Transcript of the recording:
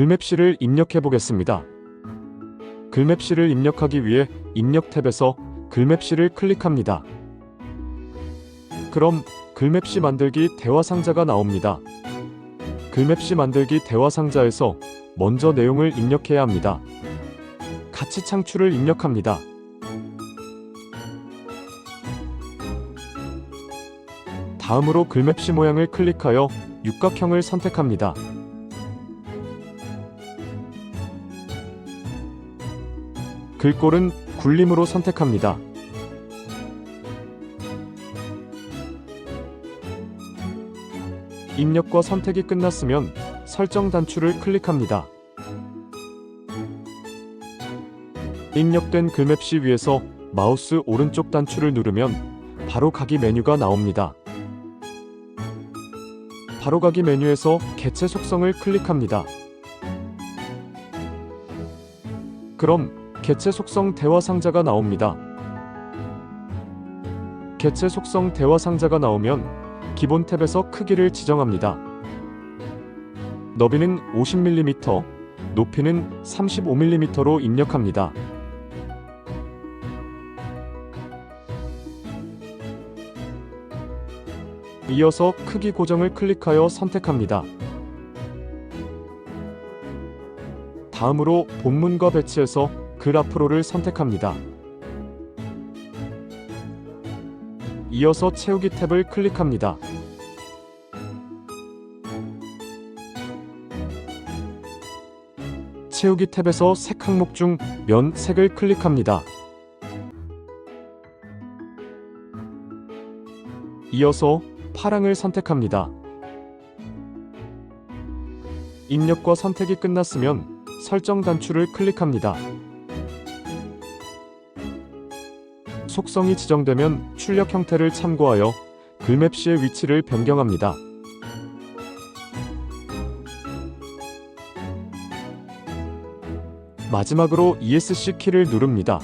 글맵시를 입력해 보겠습니다. 글맵시를 입력하기 위해 입력 탭에서 글맵시를 클릭합니다. 그럼 글맵시 만들기 대화 상자가 나옵니다. 글맵시 만들기 대화 상자에서 먼저 내용을 입력해야 합니다. 가치 창출을 입력합니다. 다음으로 글맵시 모양을 클릭하여 육각형을 선택합니다. 글꼴은 굴림으로 선택합니다. 입력과 선택이 끝났으면 설정 단추를 클릭합니다. 입력된 글맵시 위에서 마우스 오른쪽 단추를 누르면 바로 가기 메뉴가 나옵니다. 바로 가기 메뉴에서 개체 속성을 클릭합니다. 그럼 개체 속성 대화 상자가 나옵니다. 개체 속성 대화 상자가 나오면 기본 탭에서 크기를 지정합니다. 너비는 50mm, 높이는 35mm로 입력합니다. 이어서 크기 고정을 클릭하여 선택합니다. 다음으로 본문과 배치해서 글 앞으로를 선택합니다. 이어서 채우기 탭을 클릭합니다. 채우기 탭에서 색 항목 중 면 색을 클릭합니다. 이어서 파랑을 선택합니다. 입력과 선택이 끝났으면 설정 단추를 클릭합니다. 속성이 지정되면 출력 형태를 참고하여 글맵 시의 위치를 변경합니다. 마지막으로 ESC 키를 누릅니다.